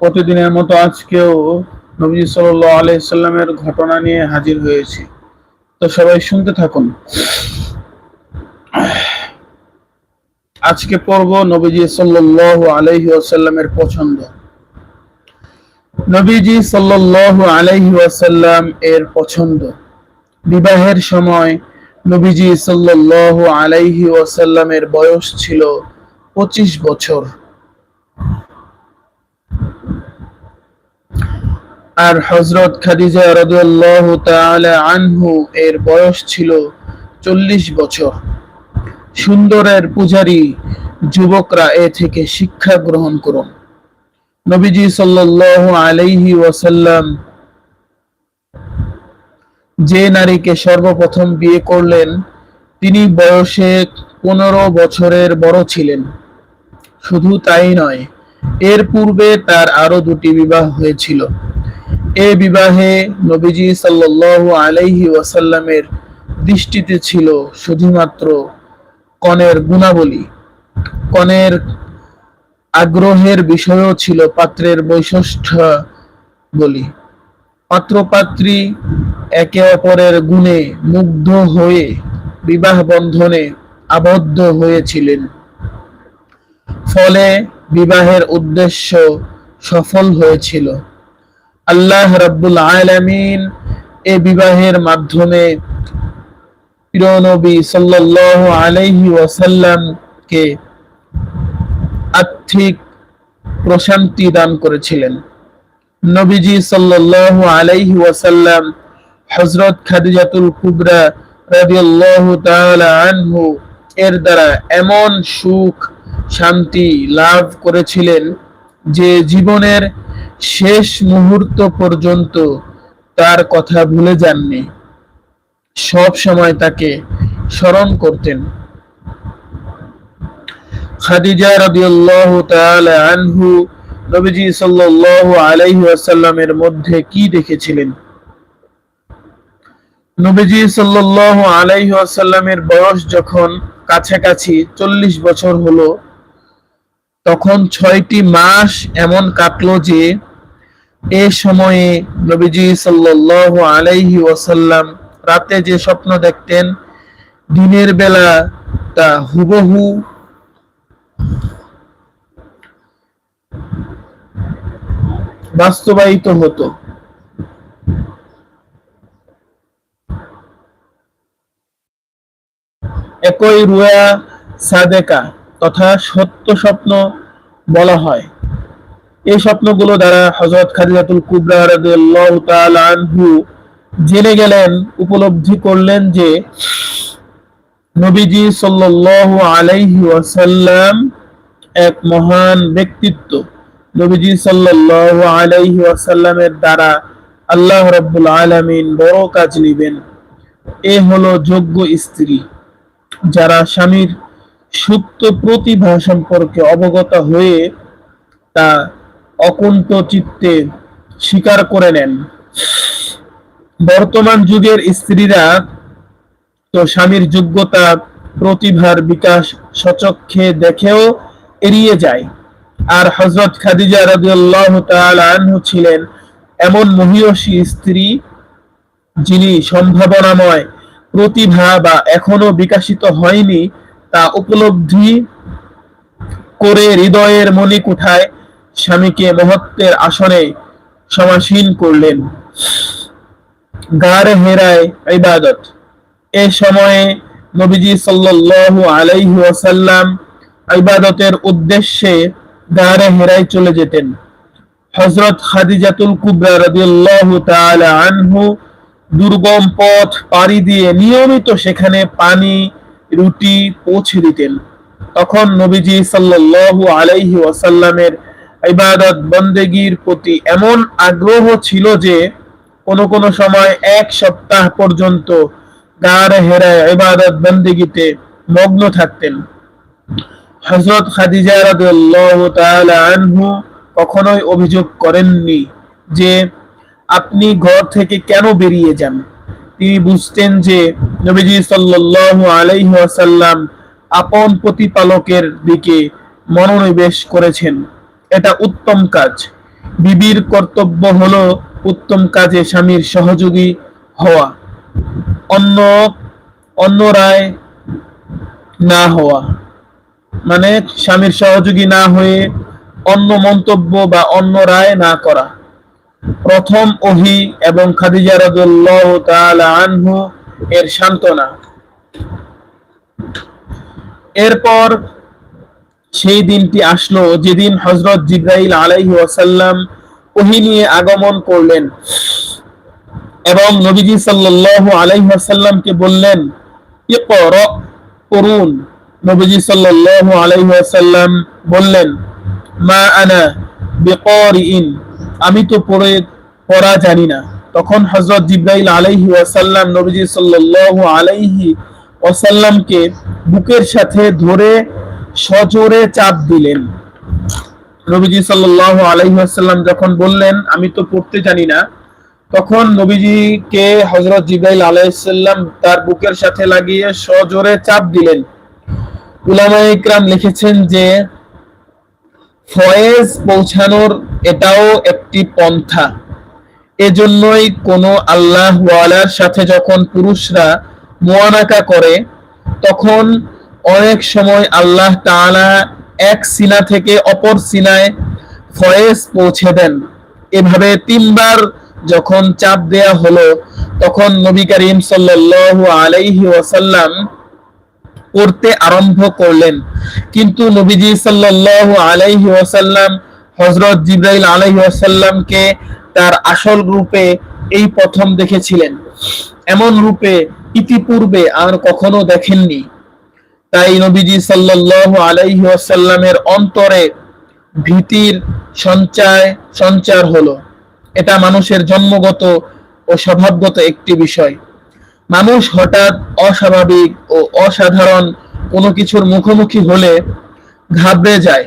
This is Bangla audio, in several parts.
প্রতিদিনের মতো আজকেও নবীজি সাল্লাহ আলাইসাল্লামের ঘটনা নিয়ে হাজির হয়েছি। তো সবাই শুনতে থাকুন। আজকে পড়ব নবীজি সাল্লাহ আলাইহি ওয়াসাল্লামের পছন্দ। নবীজি সাল্লাহ আলাইহি ওয়াসাল্লাম এর পছন্দ। বিবাহের সময় নবীজি সাল্লাহ আলাইহি ওয়াসাল্লামের বয়স ছিল পঁচিশ বছর। আর হজরত খাদিজা রাদিয়াল্লাহু তাআলা আনহু এর বয়স ছিল চল্লিশ বছর। সুন্দরের পূজারী যুবকরা এ থেকে শিক্ষা গ্রহণ করুন। নবীজি সাল্লাল্লাহু আলাইহি ওয়াসাল্লাম যে নারীকে সর্বপ্রথম বিয়ে করলেন, তিনি বয়সে পনেরো বছরের বড় ছিলেন। শুধু তাই নয়, এর পূর্বে তার আরও দুটি বিবাহ হয়েছিল। এ বিবাহে নবীজি সাল্লাল্লাহু আলাইহি ওয়াসাল্লামের দৃষ্টিতে ছিল শুধুমাত্র কনের গুণাবলী। কনের আগ্রহের বিষয়ও ছিল পাত্রের বৈশিষ্ট্য বলি পাত্রপাত্রী একে অপরের গুণে মুগ্ধ হয়ে বিবাহ বন্ধনে আবদ্ধ হয়েছিলেন। ফলে বিবাহের উদ্দেশ্য সফল হয়েছিল। আল্লাহ রাব্বুল আলামিন এ বিবাহের মাধ্যমে প্রিয়নবী সাল্লাল্লাহু আলাইহি ওয়াসাল্লামকে আর্থিক প্রশান্তি দান করেছিলেন। নবীজি সাল্লাল্লাহু আলাইহি ওয়াসাল্লাম হযরত খাদিজাতুল কুবরা রাদিয়াল্লাহু তাআলা আনহু এর দ্বারা এমন সুখ শান্তি লাভ করেছিলেন যে জীবনের শেষ মুহূর্ত পর্যন্ত তার কথা ভুলে যাননি। সব সময় তাকে স্মরণ করতেন। খাদিজা রাদিয়াল্লাহু আনহু নবীজি সাল্লাল্লাহু আলাইহি ওয়াসাল্লামের মধ্যে কি দেখেছিলেন? নবীজি সাল্লাল্লাহু আলাইহি ওয়াসাল্লামের বয়স যখন কাছাকাছি চল্লিশ বছর হলো তখন ছয়টি মাস এমন কাটলো যে, এ সময়ে নবীজি সাল্লাল্লাহু আলাইহি ওয়াসাল্লাম রাতে যে স্বপ্ন দেখতেন, দিনের বেলা তা হুবহু বাস্তবায়িত হতো। একই রুয়া সাদেকা তথা সত্য স্বপ্ন বলা হয়। এই স্বপ্নগুলো দ্বারা হযরত খাদিজাতুল কুবরা রাদিয়াল্লাহু তাআলা আনহু জেনে গেলেন, উপলব্ধি করলেন যে নবীজি সাল্লাল্লাহু আলাইহি ওয়াসাল্লাম এক মহান ব্যক্তিত্ব। নবীজি সাল্লাল্লাহু আলাইহি ওয়াসাল্লামের দ্বারা আল্লাহ রাব্বুল আলামিন বড় কাজ নেবেন। এ হলো যোগ্য স্ত্রী, যারা স্বামীর সুপ্ত প্রতিভা সম্পর্কে অবগত হয়ে তা অকুণ্ঠ চিত্তে স্বীকার করে নেন। বর্তমান যুগের স্ত্রীরা তো স্বামীর যোগ্যতা, প্রতিভার বিকাশ সচক্ষে দেখেও এড়িয়ে যায়। আর হজরত খাদিজা তাআলা আনহু ছিলেন এমন মহিয়সী স্ত্রী যিনি সম্ভাবনাময়, প্রতিভা বা এখনও বিকাশিত হয়নি তা উপলব্ধি করে হৃদয়ের মণিকুঠায় স্বামীকে মহত্বের আসনে সমাসীন করলেন। গার হেরায় ইবাদত। এ সময়ে নবীজি সাল্লাল্লাহু আলাইহি ওয়াসাল্লাম ইবাদতের উদ্দেশ্যে গারে হেরায় চলে যেতেন। হযরত খাদিজাতুল কুবরা রাদিয়াল্লাহু তাআলা আনহু দুর্গম পথ পাড়ি দিয়ে নিয়মিত সেখানে পানি রুটি পৌঁছে দিতেন। তখন নবীজি সাল্লাল্লাহু আলাইহি ওয়াসাল্লামের ইবাদত বন্দেগীর প্রতি এমন আগ্রহ ছিল যে কোন কোন সময় এক সপ্তাহ পর্যন্ত গাড়ে হেরায় ইবাদত বন্দেগীতে মগ্ন থাকতেন। হযরত খাদিজা রাদিয়াল্লাহু তাআলা আনহু কখনোই অভিযোগ করেননি যে আপনি ঘর থেকে কেন বেরিয়ে যান? তিনি বুঝতেন যে নবীজি আলাইহি আপন প্রতিপালকের দিকে মনোনিবেশ করেছেন। এটা উত্তম কাজ। বিবির কর্তব্য হলো উত্তম কাজে স্বামীর সহযোগী হওয়া। অন্য অন্য রায় না হওয়া। মানে স্বামীর সহযোগী না হয়ে অন্য মন্তব্য বা অন্য রায় না করা। প্রথম ওহি এবং খাদিজা তাআলা আনহু এর সান্ত্বনা। এরপর সেই দিনটি আসলো যেদিন হজরত জিব্রাইল আলাইহি ওয়াসাল্লাম ওহি নিয়ে আগমন করলেন এবং নবীজি সাল্লাল্লাহু আলাইহি ওয়াসাল্লামকে বললেন, ইকরা, পড়ুন। নবীজি সাল্লাল্লাহু আলাইহি ওয়াসাল্লাম বললেন, মা আনা বিকারিইন। আমি তো পড়ে পড়া জানি না। তখন হযরত জিব্রাইল আলাইহি ওয়াসাল্লাম নবীজি সাল্লাল্লাহু আলাইহি ওয়াসাল্লামকে বুকের সাথে ধরে সজোরে চাপ দিলেন। নবীজি সাল্লাল্লাহু আলাইহি ওয়াসাল্লাম যখন বললেন, আমি তো পড়তে জানি না, তখন নবীজিকে হযরত জিব্রাইল আলাইহিস সালাম তার বুকের সাথে লাগিয়ে সজোরে চাপ দিলেন। উলামায়ে ইকরাম লিখেছেন যে ফয়েজ পৌঁছানোর এটাও একটি পন্থা। এজন্যই কোনো আল্লাহ ওয়ালার সাথে যখন পুরুষরা মোয়ানাকা করে, তখন অনেক সময় আল্লাহ তাআলা এক সিনা থেকে অপর সিনায় ফয়েজ পৌঁছে দেন। এভাবে তিনবার যখন চাপ দেয়া হলো, তখন নবী করিম সাল্লাল্লাহু আলাইহি ওয়াসাল্লাম পড়তে আরম্ভ করলেন। কিন্তু নবীজি সাল্লাল্লাহু আলাইহি ওয়াসাল্লাম, হযরত জিবরাইল আলাইহি ওয়াসাল্লামকে তার আসল রূপে এই প্রথম দেখেছিলেন। এমন রূপে ইতিপূর্বে আর কখনো দেখেননি। তাই নবীজি সাল্লাল্লাহু আলাইহি ওয়াসাল্লামের অন্তরে ভীতির সঞ্চয় সঞ্চার হলো। এটা মানুষের জন্মগত ও স্বভাবগত একটি বিষয়। মানুষ হঠাৎ অস্বাভাবিক ও অসাধারণ কোনো কিছুর মুখোমুখি হলে ঘাবড়ে যায়।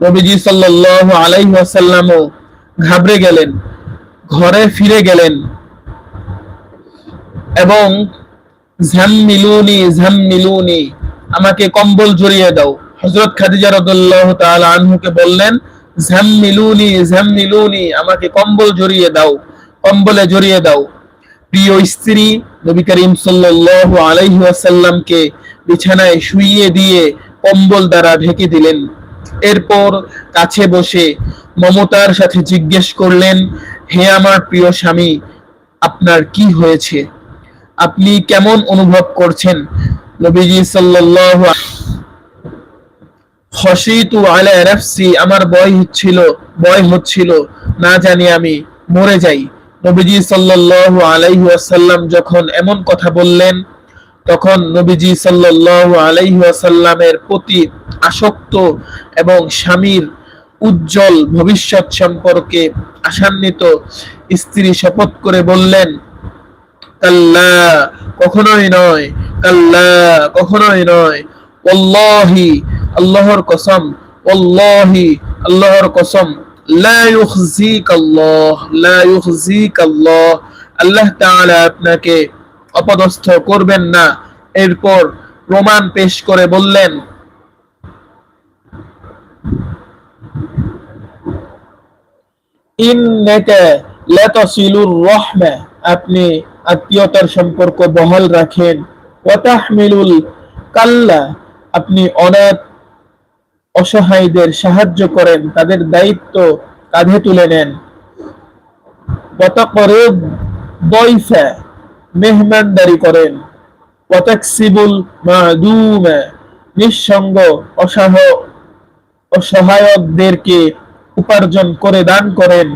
নবীজি সাল্লাল্লাহু আলাইহি ওয়াসাল্লামও ঘাবড়ে গেলেন, ঘরে ফিরে গেলেন এবং ঝাম্মিলুনি ঝাম্মিলুনি, আমাকে কম্বল জড়িয়ে দাও। হযরত খাদিজা রাদিয়াল্লাহু তাআলা আনহুকে বললেন, ঝাম্মিলুনি ঝাম্মিলুনি, আমাকে কম্বল জড়িয়ে দাও, কম্বলে জড়িয়ে দাও। প্রিয় স্ত্রী, নবী করিম সাল্লাল্লাহু আলাইহি ওয়াসাল্লামকে বিছানায় শুইয়ে দিয়ে কম্বল দ্বারা ঢেকে দিলেন। এরপর কাছে বসে মমতার সাথে জিজ্ঞেস করলেন, হে আমার প্রিয় স্বামী, আপনার কি হয়েছে? আপনি কেমন অনুভব করছেন? নবীজি সাল্লাল্লাহু খশিতু আলা নাফসি আমার ভয় হচ্ছিল ভয় হচ্ছিল। না জানি আমি মরে যাই। নবীজি সাল্লাল্লাহু আলাইহি ওয়াসাল্লাম যখন এমন কথা বললেন, তখন নবীজি সাল্লাল্লাহু আলাইহি ওয়াসাল্লামের প্রতি আসক্ত এবং স্বামীর উজ্জ্বল ভবিষ্যৎ সম্পর্কে আশান্বিত স্ত্রী শপথ করে বললেন, কাল্লা, কখনোই নয়, কাল্লা, কখনোই নয়, ওয়াল্লাহি, আল্লাহর কসম, ওয়াল্লাহি, আল্লাহর কসম। লা ইউখজিক আল্লাহ আপনাকে অপদস্থ করবেন না। এরপর প্রমাণ পেশ করে বললেন আপনি আত্মীয়তার সম্পর্ক বহাল রাখেন। আপনি অনাথ অসহায়দের সাহায্য করেন, তাদের দায়িত্ব কাঁধে তুলে নেন। মেহমানদারি করেন। ওয়াতাকসিবুল মাদুমা নিঃসঙ্গ অসহ অসহায়কদেরকে উপার্জন করে দান করেন।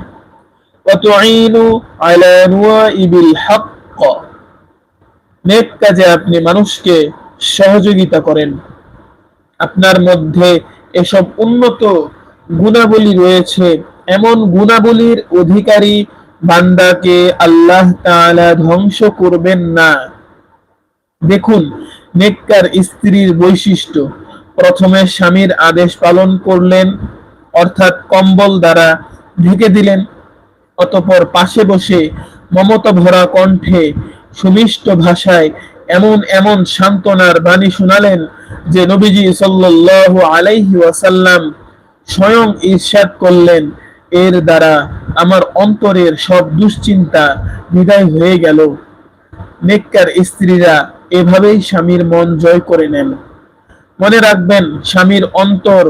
নেক কাজে আপনি মানুষকে সহযোগিতা করেন। আপনার মধ্যে এসব উন্নত গুণাবলী রয়েছে। এমন গুণাবলীর অধিকারী বান্দাকে আল্লাহ তাআলা ধ্বংস করবেন না। দেখুন, নেককার স্ত্রীর বৈশিষ্ট্য। প্রথমে স্বামীর আদেশ পালন করলেন, অর্থাৎ কম্বল দ্বারা ঢেকে দিলেন, অতপর পাশে বসে মমতা ভরা কণ্ঠে সুমিষ্ট ভাষায় এমন এমন সান্ত্বনার বাণী শোনালেন যে নবীজি সাল্লাল্লাহু আলাইহি ওয়াসাল্লাম স্বয়ং ইরশাদ করলেন, এর দ্বারা আমার অন্তরের সব দুশ্চিন্তা বিদায় হয়ে গেল। নেককার স্ত্রীরা এভাবেই স্বামীর মন জয় করে নেন। মনে রাখবেন, স্বামীর অন্তর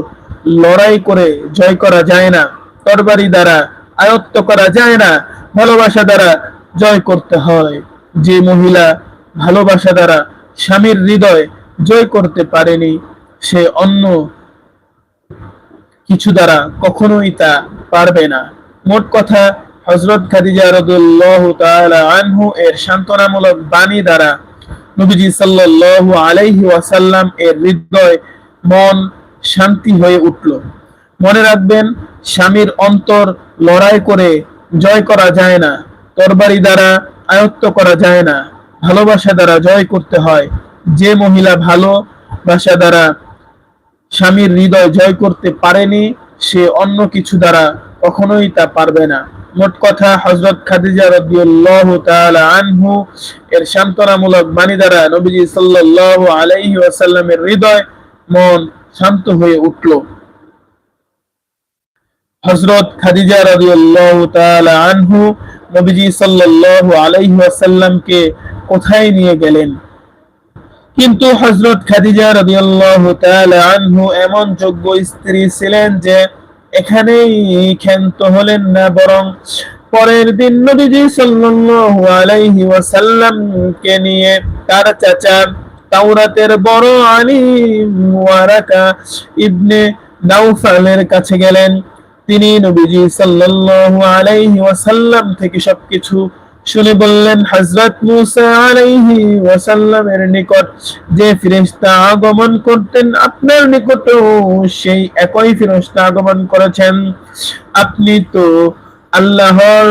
লড়াই করে জয় করা যায় না, তরবারি দ্বারা আয়ত্ত করা যায় না, ভালোবাসা দ্বারা জয় করতে হয়। যে মহিলা ভালোবাসা দ্বারা স্বামীর হৃদয় জয় করতে পারেনি সে অন্য কিছু দ্বারা কখনোই তা পারবে না। মোট কথা হজরত খাদিজা রাদিয়াল্লাহু তাআলা আনহু এর সান্ত্বনামূলক বাণী দ্বারা নবীজি সাল্লাল্লাহু আলাইহি ওয়াসাল্লাম এর হৃদয়, মন শান্তি হয়ে উঠল। মনে রাখবেন, স্বামীর অন্তর লড়াই করে জয় করা যায় না, তরবারি দ্বারা আয়ত্ত করা যায় না, ভালোবাসা দ্বারা জয় করতে হয়। যে মহিলা ভালোবাসা দ্বারা স্বামীর হৃদয় জয় করতে পারেনি, সে অন্য কিছু দ্বারা কখনোই তা পারবে না। মোট কথা হজরত খাদিজা রাদিয়াল্লাহু তাআলা আনহু এর সান্ত্বনামূলক বাণী দ্বারা নবীজি সাল্লাল্লাহু আলাইহি ওয়াসাল্লামের হৃদয় মন শান্ত হয়ে উঠল। হযরত খাদিজা রাদিয়াল্লাহু তাআলা আনহু নবীজি সাল্লাল্লাহু আলাইহি ওয়াসাল্লামকে কোথায় নিয়ে গেলেন? কিন্তু হযরত খাদিজা রাদিয়াল্লাহু তাআলা আনহু এমন যোগ্য স্ত্রী ছিলেন যে এখানেই ক্ষান্ত হলেন না, বরং পরের দিন নবীজি সাল্লাল্লাহু আলাইহি ওয়াসাল্লামকে নিয়ে তার চাচা তাওরাতের বড় আলিম ওয়ারাকা ইবনে নাউফালের কাছে গেলেন। তিনি নবীজি সাল্লাল্লাহু আলাইহি ওয়াসাল্লাম থেকে সবকিছু শুনে বললেন, হযরত মুসা আলাইহি ওয়াসাল্লামের নিকট যে ফেরেশতা আগমন করতেন, আপনার নিকটও সেই একই ফেরেশতা আগমন করেছেন। আপনি তো আল্লাহর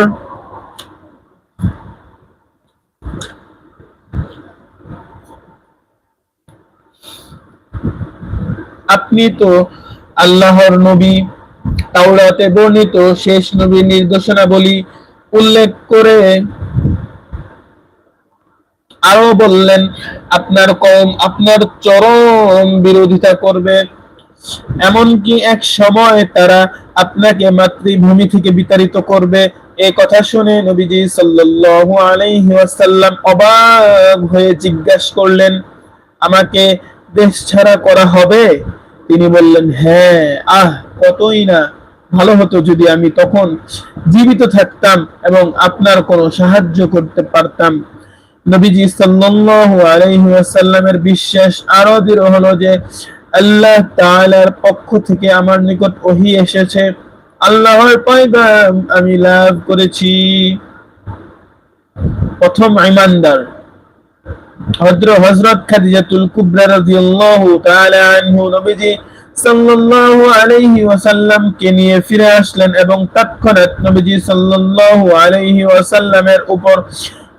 আপনি তো আল্লাহর নবী, তাওরাতে বর্ণিত শেষ নবীর নির্দেশনাবলী উল্লেখ করে আরও বললেন, আপনার কম আপনার চরম বিরোধিতা করবে। এমনকি এক সময় তারা আপনাকে মাতৃভূমি থেকে বিতাড়িত করবে। এই কথা শুনে নবীজি সাল্লাল্লাহু আলাইহি ওয়াসাল্লাম অবাক হয়ে জিজ্ঞাসা করলেন, আমাকে দেশ ছাড়া করা হবে? তিনি বললেন হ্যাঁ আহ, কতই না। ভালো হতো যদি আমি তখন জীবিত থাকতাম এবং আপনার কোনো সাহায্য করতে পারতাম। নবীজি সাল্লাল্লাহু আলাইহি ওয়াসাল্লামের বিশ্বাস আরও দৃঢ় হলো যে, আল্লাহ তাআলার পক্ষ থেকে আমার নিকট ওহী এসেছে। আল্লাহর পয়গাম আমি লাভ করেছি। প্রথম ইমানদার হযরত হযরত খাদিজাতুল কুবরা রাদিয়াল্লাহু তাআলা আনহু, নবীজি সাল্লাল্লাহু আলাইহি নিয়ে ফিরে আসলেন এবং তৎক্ষণাৎ নবীজি সাল্লাল্লাহু আলাইহি ওয়াসাল্লামের উপর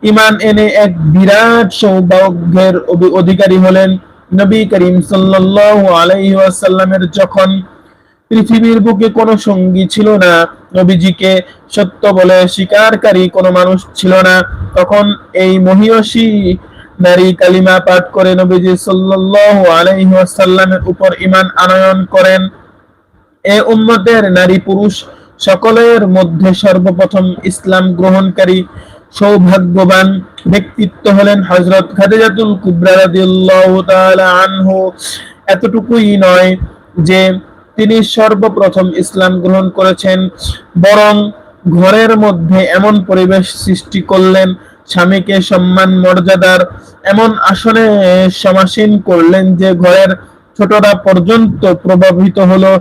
ঈমান এনে এক বিরাট সৌভাগ্যের অধিকারী হলেন নবী করিম সাল্লাল্লাহু আলাইহি ওয়াসাল্লামের। যখন পৃথিবীর বুকে কোনো সঙ্গী ছিল না, নবীজিকে সত্য বলে স্বীকারকারী কোনো মানুষ ছিল না, তখন এই মহিয়সী নারী কালিমা পাঠ করে নবীজি সাল্লাল্লাহু আলাইহি ওয়াসাল্লামের উপর ঈমান আনয়ন করেন। এ উম্মতের নারী পুরুষ সকলের মধ্যে সর্বপ্রথম ইসলাম গ্রহণকারী, সৌভাগ্যবান ব্যক্তিত্ব হলেন হযরত খাদিজাতুল কুবরা রাদিয়াল্লাহু তাআলা আনহু। এতটুকুই নয় যে তিনি সর্বপ্রথম ইসলাম গ্রহণ করেছেন, বরং ঘরের মধ্যে এমন পরিবেশ সৃষ্টি করলেন স্বামীকে সম্মান, মর্যাদার এমন আসনে সমাসীন করলেন যে ঘরের ছোটরা পর্যন্ত প্রভাবিত হলো।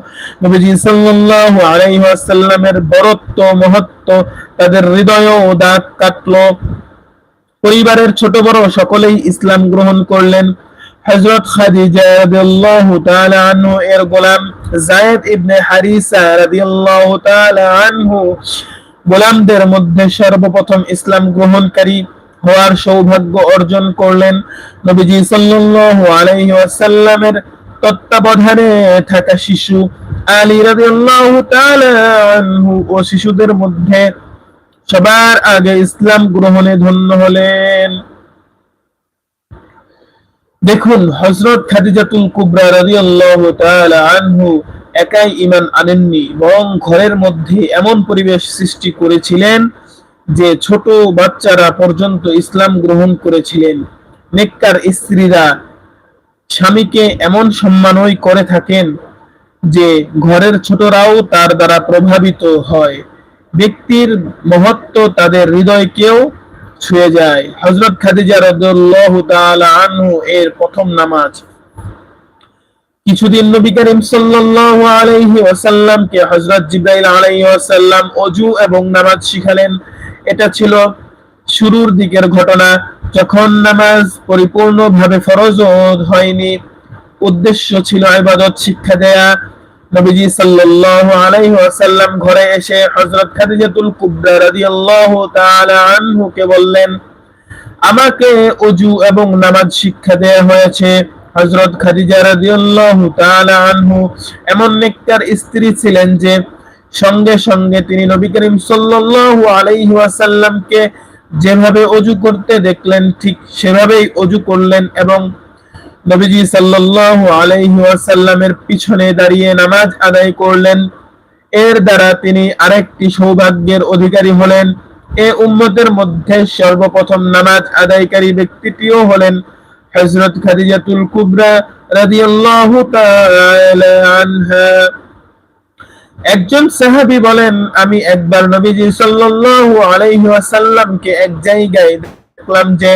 নবীজি সাল্লাল্লাহু আলাইহি ওয়াসাল্লামের বরত্ব, মহত্ব, তাদের হৃদয়ও দাগ কাটলো। পরিবারের ছোট বড় সকলেই ইসলাম গ্রহণ করলেন। হযরত খাদিজা রাদিয়াল্লাহু তাআলা আনহু এর গোলাম যায়েদ ইবনে হারিসা রাদিয়াল্লাহু তাআলা আনহু গোলামদের মধ্যে সর্বপ্রথম ইসলাম গ্রহণকারী হওয়ার সৌভাগ্য অর্জন করলেন নবীজি সাল্লাল্লাহু আলাইহি ওয়াসাল্লামের তত্ত্বাবধানে থাকা শিশু আলী রাদিয়াল্লাহু তাআলা আনহু ও শিশুদের মধ্যে সবার আগে ইসলাম গ্রহণে ধন্য হলেন। দেখুন, হযরত খাদিজাতুল কুবরা রাদিয়াল্লাহু তাআলা আনহু একাই ইমান আনেননি, বরং ঘরের মধ্যে এমন পরিবেশ সৃষ্টি করেছিলেন যে ছোট বাচ্চারা পর্যন্ত ইসলাম গ্রহণ করেছিলেন। নেককার স্ত্রীরা স্বামীকে এমন সম্মানই করে থাকেন যে ঘরের ছোটরাও তার দ্বারা প্রভাবিত হয়। ব্যক্তির মহত্ব তাদের হৃদয়কেও ছুঁয়ে যায়। হজরত খাদিজা রাদিয়াল্লাহু তালা আনহু এর প্রথম নামাজ। কিছুদিন নবী করিম সাল্লাল্লাহু আলাইহি ওয়াসাল্লামকে হযরত জিবরাইল আলাইহি ওয়াসাল্লাম ওযু এবং নামাজ শিখালেন। এটা ছিল শুরুর দিকের ঘটনা। যখন নামাজ পরিপূর্ণভাবে ফরজ হয়নি, উদ্দেশ্য ছিল ইবাদত, শিক্ষা দেয়া। নবীজি সাল্লাল্লাহু আলাইহি ওয়াসাল্লাম ঘরে এসে হযরত খাদিজাতুল কুবরা রাদিয়াল্লাহু তাআলা আনহুকে বললেন, আমাকে ওযু এবং নামাজ শিক্ষা দেয়া হয়েছে। হযরত খাদিজা রাদিয়াল্লাহু তাআলা আনহু এমন নেককার স্ত্রী ছিলেন যে সঙ্গে সঙ্গে তিনি নবী করিম সাল্লাল্লাহু আলাইহি ওয়াসাল্লামকে যেভাবে অজু করতে দেখলেন, ঠিক সেভাবেই অজু করলেন এবং নবীজি সাল্লাল্লাহু আলাইহি ওয়াসাল্লামের পিছনে দাঁড়িয়ে নামাজ আদায় করলেন। এর দ্বারা তিনি আরেকটি সৌভাগ্যের অধিকারী হলেন। এ উম্মতের মধ্যে সর্বপ্রথম নামাজ আদায়কারী ব্যক্তিটিও হলেন হযরত খাদিজাতুল কুবরা রাদিয়াল্লাহু তাআলা আনহা। একজন সাহাবী বলেন, আমি একবার নবীজি সাল্লাল্লাহু আলাইহি ওয়াসাল্লামকে এক জায়গায় দেখলাম যে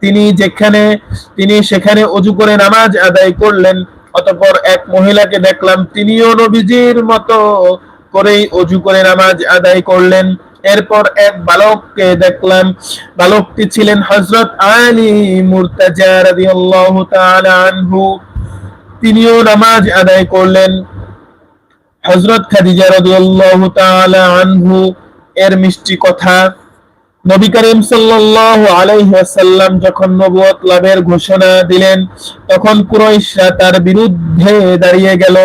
তিনি যেখানে, তিনি সেখানে অজু করে নামাজ আদায় করলেন, অতঃপর এক মহিলাকে দেখলাম তিনিও নবীজির মতো করেই অজু করে নামাজ আদায় করলেন। এরপর এক বালককে দেখলাম। বালকটি ছিলেন হযরত আলী মুরতাজা রাদিয়াল্লাহু তাআলা আনহু। তিনিও নামাজ আদায় করলেন। হযরত খাদিজা রাদিয়াল্লাহু তাআলা আনহু, এর মিষ্টি কথা, নবী করিম সাল্লাল্লাহু আলাইহি ওয়াসাল্লাম যখন নবুয়ত লাভের ঘোষণা দিলেন, তখন কুরাইশরা তার বিরুদ্ধে দাঁড়িয়ে গেল।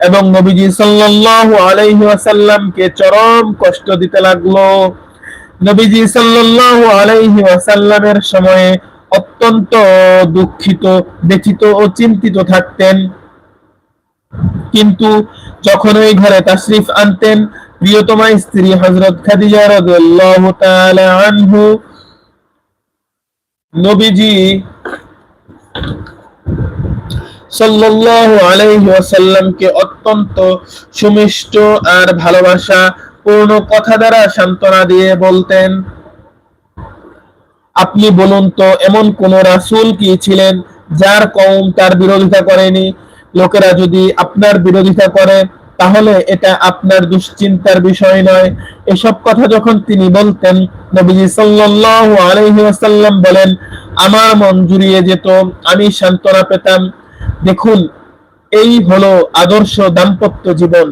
এবং নবীজি সাল্লাল্লাহু আলাইহি ওয়াসাল্লামকে চরম কষ্ট দিতে লাগল। নবীজি সাল্লাল্লাহু আলাইহি ওয়াসাল্লামের সময়ে অত্যন্ত দুঃখিত ব্যথিত ও চিন্তিত থাকতেন। কিন্তু যখন ওই ঘরে তাশরিফ আনতেন, প্রিয়তমা স্ত্রী হযরত খাদিজা রাদিয়াল্লাহু তাআলা আনহু, নবীজি অত্যন্ত সুমিষ্ট আর ভালোবাসা পূর্ণ কথা দ্বারা সান্ত্বনা দিয়ে বলতেন, আপনি বলুন তো, এমন কোন রাসূল কি ছিলেন যার কওম তার বিরোধিতা করেনি? লোকেরা যদি আপনার বিরোধিতা করে, তাহলে এটা আপনার দুশ্চিন্তার বিষয় নয়। এসব কথা যখন তিনি বলতেন, নবীজি সাল্লাল্লাহু আলাইহি ওয়াসাল্লাম বলেন, আমার মন জুড়িয়ে যেত, আমি সান্ত্বনা পেতাম দেখুন, এই হলো আদর্শ দাম্পত্য জীবন।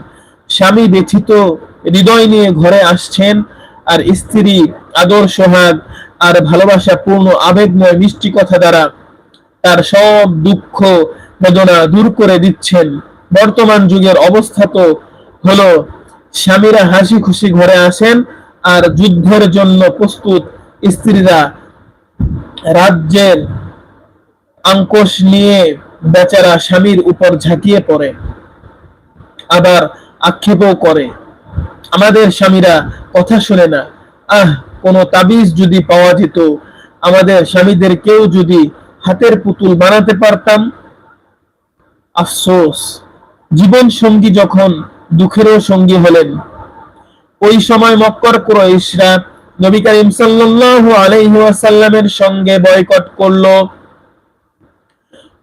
স্বামী ব্যথিত, হৃদয় নিয়ে ঘরে আসছেন, আর স্ত্রী আদর সোহাগ আর ভালোবাসা পূর্ণ আবেগময় মিষ্টি কথা দ্বারা তার সব দুঃখ বেদনা দূর করে দিচ্ছেন। বর্তমান যুগের অবস্থা তো হলো, স্বামীরা হাসি খুশি ঘরে আসেন আর যুদ্ধের জন্য প্রস্তুত। স্ত্রীরা রাজ্যের আঙ্কোশ নিয়ে বেচারা স্বামীর উপর ঝাঁকিয়ে পড়ে, আবার আক্ষেপও করে। আমাদের স্বামীরা কথা শুনে না, আহ, কোনো তাবিজ যদি পাওয়া যেত, আমাদের স্বামীদের কেউ যদি হাতের পুতুল বানাতে পারতাম? আফসোস জীবন সঙ্গী যখন দুঃখেরও সঙ্গী হলেন। ওই সময় মক্কর কুরাইশরা নবী করিম সাল্লাল্লাহু আলাইহি ওয়াসাল্লামের সঙ্গে বয়কট করল।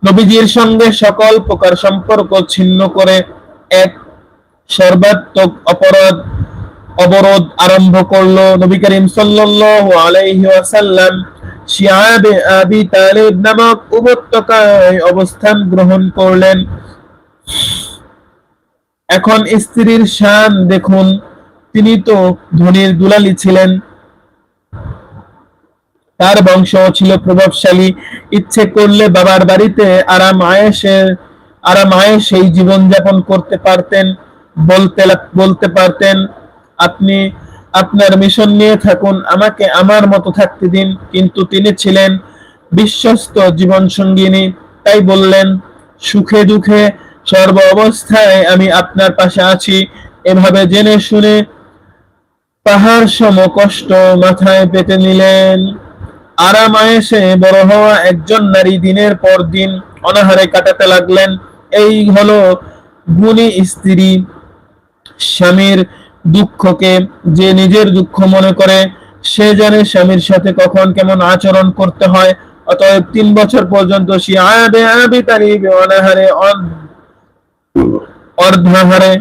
নবীজির সঙ্গে সকল প্রকার সম্পর্ক ছিন্ন করে এক সর্বাত্মক অপরাধ অবরোধ আরম্ভ করল নবী করিম সাল্লাল্লাহু আলাইহি ওয়াসাল্লাম। শিয়াবে আবি তালিব নামক উপত্যকায় অবস্থান গ্রহণ করলেন। এখন স্ত্রীর শান দেখুন। তিনি তো ধনির দুলালি ছিলেন। তার বংশ ছিল প্রভাবশালী। ইচ্ছে করলে বাবার বাড়িতে আরাম আয়েসে, আরাম আয়েসেই জীবন যাপন করতে পারতেন, বলতে বলতে পারতেন, আপনি, আপনার মিশন নিয়ে থাকুন, আমাকে আমার মতো থাকতে দিন। কিন্তু তিনি ছিলেন বিশ্বস্ত জীবন সঙ্গিনী। তাই বললেন, সুখে দুঃখে সর্ব অবস্থায় আমি আপনার পাশে আছি। এভাবে জেনে শুনে পাহাড় সম কষ্ট মাথায় পেতে নিলেন। আরাম আয়েসে বড় হওয়া একজন নারী দিনের পর দিন অনাহারে কাটাতে লাগলেন। এই হলো গুণী স্ত্রী স্বামীর দুঃখকে যে নিজের দুঃখ মনে করে, সে জানে স্বামীর সাথে কখন কেমন আচরণ করতে হয়। অতএব তিন বছর পর্যন্ত সে আয়াবে আয়াবি তারিবে অনাহারে অন- অর্ধাহারে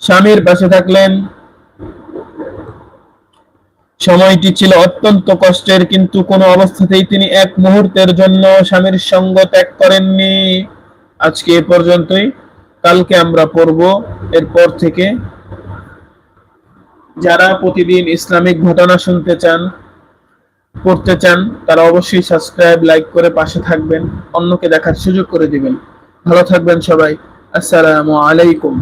স্বামীর পাশে থাকলেন। সময়টি ছিল অত্যন্ত কষ্টের, কিন্তু কোনো অবস্থাতেই তিনি এক মুহূর্তের জন্য স্বামীর সঙ্গ ত্যাগ করেননি। আজকে এ পর্যন্তই। কালকে আমরা পড়ব এরপর থেকে। যারা প্রতিদিন ইসলামিক ঘটনা শুনতে চান, পড়তে চান, তারা অবশ্যই সাবস্ক্রাইব, লাইক করে পাশে থাকবেন। অন্যকে দেখার সুযোগ করে দিবেন। ভালো থাকবেন সবাই। আসসালামু আলাইকুম।